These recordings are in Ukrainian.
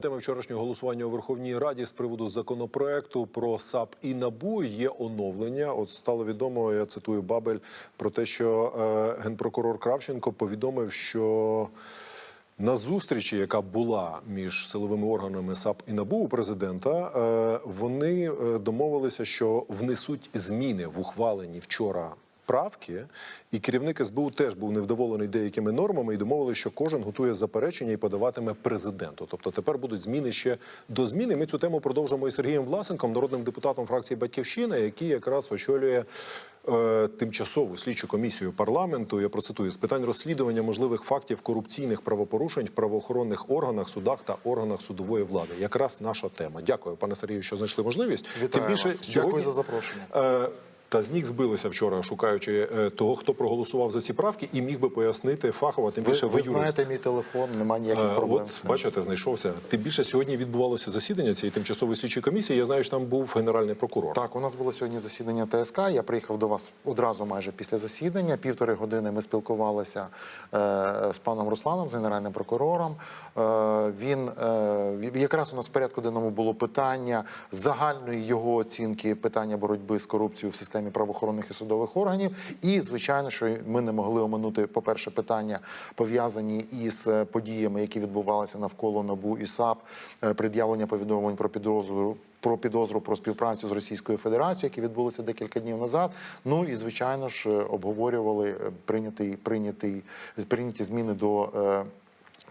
Теми вчорашнього голосування у Верховній Раді з приводу законопроекту про САП і НАБУ є оновлення. От стало відомо, я цитую Бабель про те, що е, генпрокурор Кравченко повідомив, що на зустрічі, яка була між силовими органами САП і НАБУ у президента, е, вони е, домовилися, що внесуть зміни в ухвалені вчора. Правки, і керівник СБУ теж був невдоволений деякими нормами і домовилися, що кожен готує заперечення і подаватиме президенту. Тобто тепер будуть зміни ще до зміни. Ми цю тему продовжимо із Сергієм Власенком, народним депутатом фракції Батьківщина, який якраз очолює е, тимчасову слідчу комісію парламенту. Я процитую з питань розслідування можливих фактів корупційних правопорушень в правоохоронних органах, судах та органах судової влади. Якраз наша тема. Дякую, пане Сергію, що знайшли можливість. Вітаю вас. Дякую за запрошення. Та з ніг збилися вчора, шукаючи е, того, хто проголосував за ці правки, і міг би пояснити фахово, тим більше ви, ви юрист. знаєте мій телефон, немає ніяких Е, проблем. От бачите, знайшовся. Тим більше сьогодні відбувалося засідання цієї тимчасової слідчої комісії. Я знаю, що там був генеральний прокурор. Так, у нас було сьогодні засідання ТСК. Я приїхав до вас одразу майже після засідання. Півтори години ми спілкувалися е, з паном Русланом, з генеральним прокурором. Е, він е, якраз у нас в порядку денному було питання загальної його оцінки питання боротьби з корупцією в системі правоохоронних і судових органів. І звичайно, що ми не могли оминути, по-перше, питання пов'язані із е, подіями, які відбувалися навколо НАБУ і САП, е, пред'явлення повідомлень про підозру про підозру про співпрацю з Російською Федерацією, які відбулися декілька днів назад. Ну і звичайно ж е, обговорювали прийнятий прийнятий прийняті зміни до.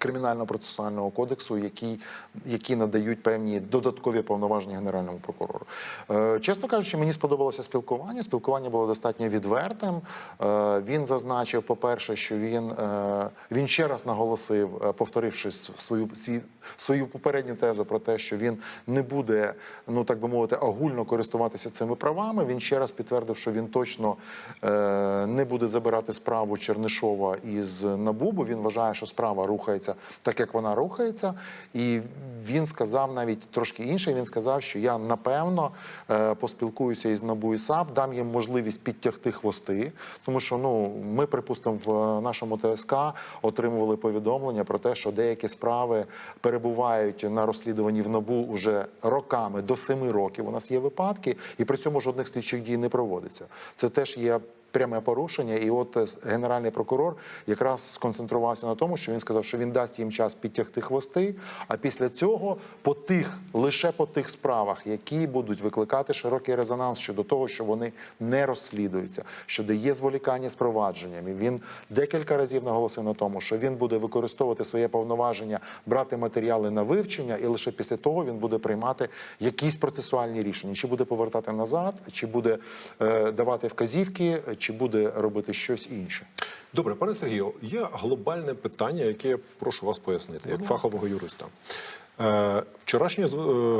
Е, Кримінально-процесуального кодексу, які, які надають певні додаткові повноваження генеральному прокурору. Е, чесно кажучи, мені сподобалося спілкування. Спілкування було достатньо відвертим. Е, він зазначив, по-перше, що він, е, він ще раз наголосив, повторившись повторивши свою свій, свою попередню тезу про те, що він не буде, ну так би мовити, огульно користуватися цими правами. Він ще раз підтвердив, що він точно е, не буде забирати справу Чернишова із НАБУ, бо він вважає, що справа рухається так, як вона рухається. І він сказав навіть трошки інше. Він сказав, що я напевно е, поспілкуюся із НАБУ і САП, дам їм можливість підтягти хвости, тому що ну ми, припустимо, в нашому ТСК отримували повідомлення про те, що деякі справи перебувають на розслідуванні в НАБУ уже роками до семи років. У нас є випадки, і при цьому жодних слідчих дій не проводиться. Це теж є. Пряме порушення, і от е, генеральний прокурор якраз сконцентрувався на тому, що він сказав, що він дасть їм час підтягти хвости. А після цього по тих лише по тих справах, які будуть викликати широкий резонанс щодо того, що вони не розслідуються, що де є зволікання з провадженнями. Він декілька разів наголосив на тому, що він буде використовувати своє повноваження, брати матеріали на вивчення, і лише після того він буде приймати якісь процесуальні рішення, чи буде повертати назад, чи буде е, давати вказівки, чи буде робити щось інше. Добре, пане Сергію, є глобальне питання, яке я прошу вас пояснити, як фахового юриста. Е, Вчорашнє е,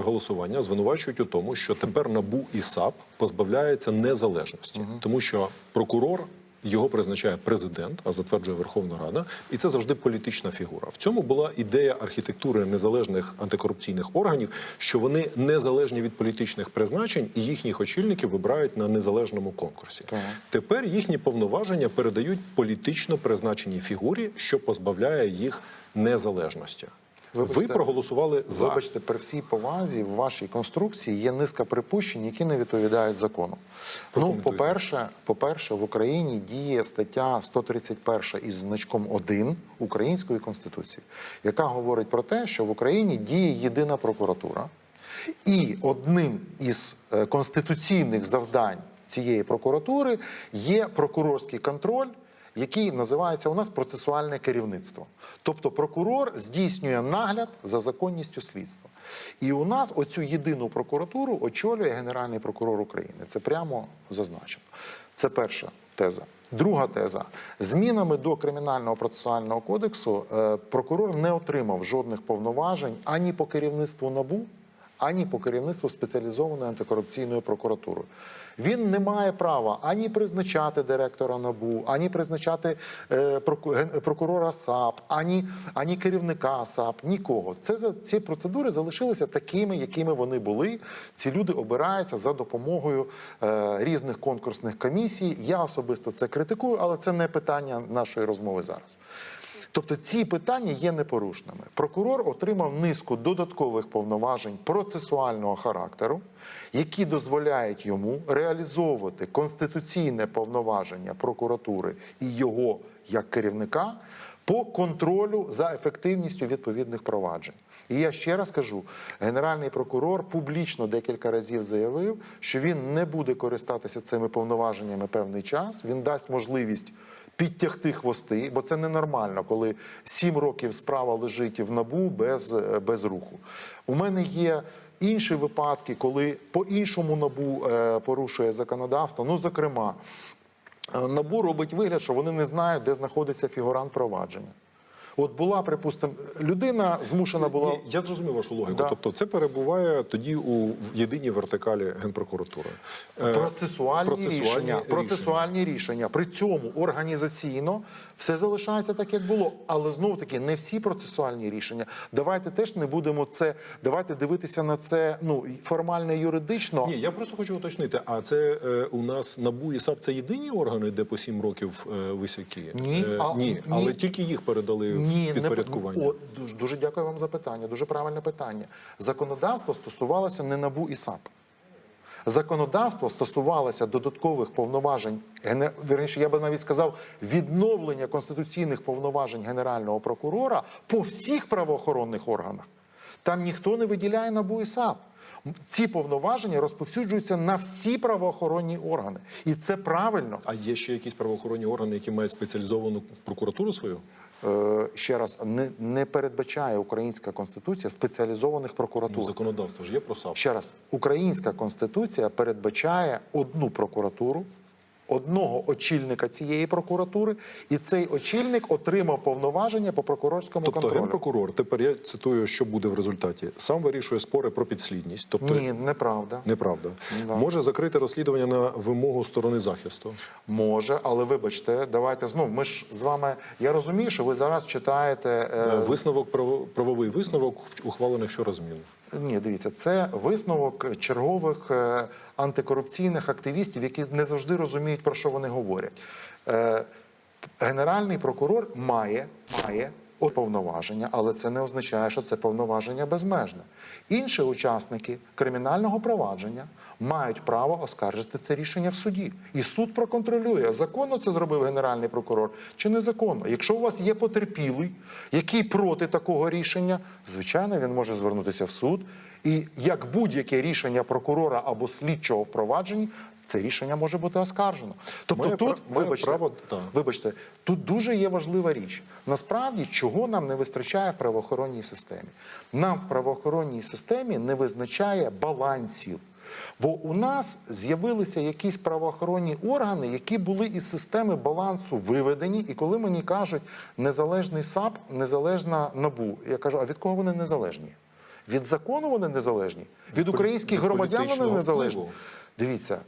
голосування звинувачують у тому, що тепер НАБУ і САП позбавляється незалежності, тому що прокурор його призначає президент, а затверджує Верховна Рада, і це завжди політична фігура. В цьому була ідея архітектури незалежних антикорупційних органів, що вони незалежні від політичних призначень, і їхніх очільників вибирають на незалежному конкурсі. Так. Тепер їхні повноваження передають політично призначеній фігурі, що позбавляє їх незалежності. Ви Вибачте, проголосували за. Вибачте, при всій повазі в вашій конструкції є низка припущень, які не відповідають закону. Ну, по-перше, по-перше, в Україні діє стаття 131 із значком 1 Української конституції, яка говорить про те, що в Україні діє єдина прокуратура, і одним із е, конституційних завдань цієї прокуратури є прокурорський контроль який називається у нас процесуальне керівництво. Тобто прокурор здійснює нагляд за законністю слідства. І у нас оцю єдину прокуратуру очолює Генеральний прокурор України. Це прямо зазначено. Це перша теза. Друга теза: змінами до кримінального процесуального кодексу е, прокурор не отримав жодних повноважень ані по керівництву НАБУ, ані по керівництву спеціалізованої антикорупційної прокуратури. Він не має права ані призначати директора НАБУ, ані призначати е, прокурора САП, ані, ані керівника САП, нікого. Це ці процедури залишилися такими, якими вони були. Ці люди обираються за допомогою е, різних конкурсних комісій. Я особисто це критикую, але це не питання нашої розмови зараз. Тобто ці питання є непорушними. Прокурор отримав низку додаткових повноважень процесуального характеру, які дозволяють йому реалізовувати конституційне повноваження прокуратури і його як керівника по контролю за ефективністю відповідних проваджень. І я ще раз кажу: генеральний прокурор публічно декілька разів заявив, що він не буде користатися цими повноваженнями певний час. Він дасть можливість підтягти хвости, бо це ненормально, коли сім років справа лежить в набу без, без руху. У мене є. Інші випадки, коли по-іншому набу е, порушує законодавство. Ну, зокрема, е, набу робить вигляд, що вони не знають, де знаходиться фігурант провадження. От була, припустимо, людина змушена була. Ні, я зрозумів вашу логіку. Да. Тобто, це перебуває тоді у єдиній вертикалі генпрокуратури. Е, Процесуальні, процесуальні рішення, процесуальні рішення. При цьому організаційно все залишається так, як було. Але знову таки не всі процесуальні рішення. Давайте теж не будемо це. Давайте дивитися на це ну формально і юридично. Ні, я просто хочу уточнити. А це е, у нас НАБУ і САП це єдині органи, де по сім років е, висяки? Ні, Е, а- ні, ні. але тільки їх передали Ні, підпорядкування. Не, О, дуже, дуже дякую вам за питання. Дуже правильне питання. Законодавство стосувалося не НАБУ і САП. Законодавство стосувалося додаткових повноважень, вірніше, я би навіть сказав, відновлення конституційних повноважень Генерального прокурора по всіх правоохоронних органах. Там ніхто не виділяє НАБУ і САП. Ці повноваження розповсюджуються на всі правоохоронні органи. І це правильно. А є ще якісь правоохоронні органи, які мають спеціалізовану прокуратуру свою? Е, ще раз, не, не передбачає українська конституція спеціалізованих прокуратур. Ну, законодавство ж є про САП. Ще раз, українська конституція передбачає одну прокуратуру, одного очільника цієї прокуратури, і цей очільник отримав повноваження по прокурорському Тобто контролю. генпрокурор, тепер я цитую, що буде в результаті, сам вирішує спори про підслідність. Тобто Ні, неправда. неправда. Да. Може закрити розслідування на вимогу сторони захисту. Може, але вибачте, давайте знов. Ми ж з вами. Я розумію, що ви зараз читаєте е, Висновок право- правовий висновок ухвалений вчора змін. Ні, дивіться, це висновок чергових е, антикорупційних активістів, які не завжди розуміють, про що вони говорять. Е, Генеральний прокурор має, має повноваження, але це не означає, що це повноваження безмежне. Інші учасники кримінального провадження мають право оскаржити це рішення в суді. І суд проконтролює, законно це зробив генеральний прокурор чи незаконно. Якщо у вас є потерпілий, який проти такого рішення, звичайно, він може звернутися в суд. І як будь-яке рішення прокурора або слідчого в провадженні, це рішення може бути оскаржено. Тобто Має тут, має вибачте, право. Вибачте, тут дуже є важлива річ. Насправді, чого нам не вистачає в правоохоронній системі? Нам в правоохоронній системі не визначає балансів. Бо у нас з'явилися якісь правоохоронні органи, які були із системи балансу виведені. І коли мені кажуть незалежний САП, незалежна НАБУ, я кажу, а від кого вони незалежні? Від закону вони незалежні? Від українських громадян вони незалежні? Дивіться,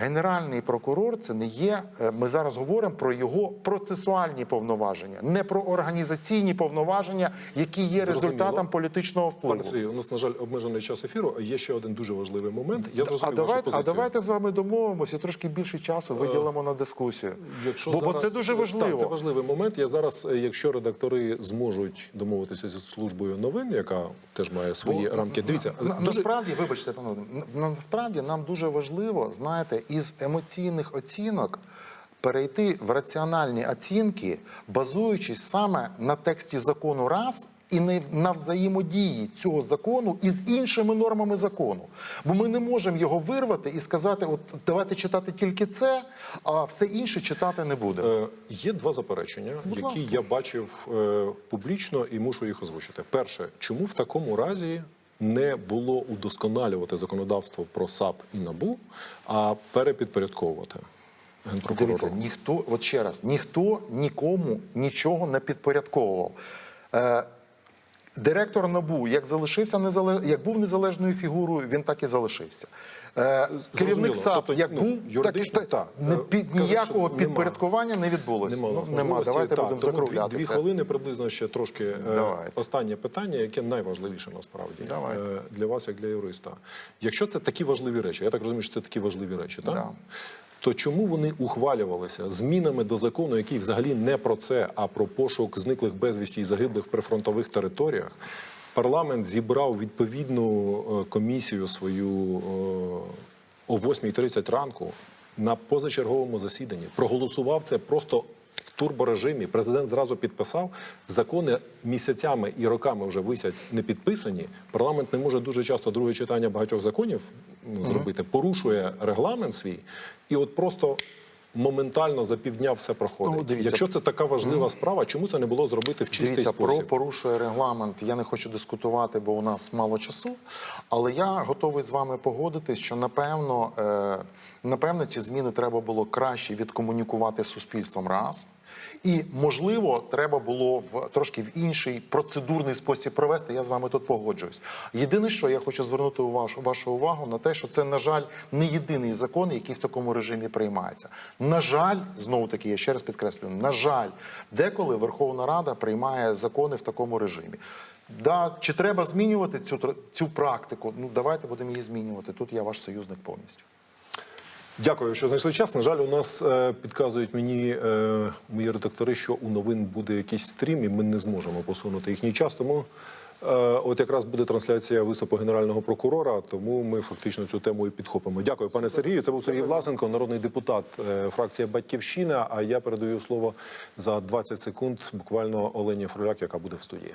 генеральний прокурор це не є. е, Ми зараз говоримо про його процесуальні повноваження, не про організаційні повноваження, які є Зрозуміло. результатом політичного Пане впливу. Сергію, у нас, на жаль, обмежений час ефіру. а Є ще один дуже важливий момент. Я А зрозумів вашу давайте, а давайте з вами домовимося, трошки більше часу виділимо на дискусію. Якщо бо, бо це дуже важливо. Так, це важливий момент. Я зараз, е, якщо редактори зможуть домовитися зі службою новин, яка теж має свої рамки. Дивіться, На- дуже Насправді, вибачте, панове, насправді нам дуже важливо, знаєте, із емоційних оцінок перейти в раціональні оцінки, базуючись саме на тексті закону раз. І не на взаємодії цього закону із іншими нормами закону. Бо ми не можемо його вирвати і сказати: от давайте читати тільки це, а все інше читати не будемо. Е, Є два заперечення, Будь які ласка. я бачив е, публічно і мушу їх озвучити. Перше, чому в такому разі не було удосконалювати законодавство про САП і НАБУ, а перепідпорядковувати? Дивіться, ніхто, от ще раз, ніхто нікому нічого не підпорядковував. Е, директор НАБУ, як залишився незалеж... як був незалежною фігурою, він так і залишився. Е, керівник САП, Тобто, як ну, був, так, так. не Е, під, ніякого нема. підпорядкування не відбулося. Нема, ну, нема. Давайте Так, будемо тому дві- Дві хвилини приблизно ще трошки е, Давайте. останнє питання, яке найважливіше насправді Давайте. е, для вас, як для юриста. Якщо це такі важливі речі, я так розумію, що це такі важливі речі, так? Да. То чому вони ухвалювалися змінами до закону, який взагалі не про це, а про пошук зниклих безвісті і загиблих прифронтових територіях? Парламент зібрав відповідну е, комісію свою е, о 8.30 ранку на позачерговому засіданні. Проголосував це просто турборежимі. Президент зразу підписав. Закони місяцями і роками вже висять не підписані. Парламент не може дуже часто друге читання багатьох законів ну, зробити, порушує регламент свій, і от просто. Моментально за півдня все проходить. Ну, дивіться. Якщо це така важлива справа, чому це не було зробити в чистий Дивіться, про порушує регламент. Я не хочу дискутувати, бо у нас мало часу. Але я готовий з вами погодитись, що напевно, е, напевно, ці зміни треба було краще відкомунікувати з суспільством раз. І можливо, треба було в трошки в інший процедурний спосіб провести. Я з вами тут погоджуюсь. Єдине, що я хочу звернути вашу, вашу увагу на те, що це, на жаль, не єдиний закон, який в такому режимі приймається. На жаль, знову таки, я ще раз підкреслюю, на жаль, деколи Верховна Рада приймає закони в такому режимі. Да, чи треба змінювати цю цю практику? Ну давайте будемо її змінювати. Тут я ваш союзник повністю. Дякую, що знайшли час. На жаль, у нас е, підказують мені е, мої редактори, що у новин буде якийсь стрім, і ми не зможемо посунути їхній час. Тому е, от якраз буде трансляція виступу генерального прокурора. Тому ми фактично цю тему і підхопимо. Дякую, пане Сергію. Це був Сергій Власенко, народний депутат е, фракція Батьківщина. А я передаю слово за 20 секунд буквально Олені Фроляк, яка буде в студії.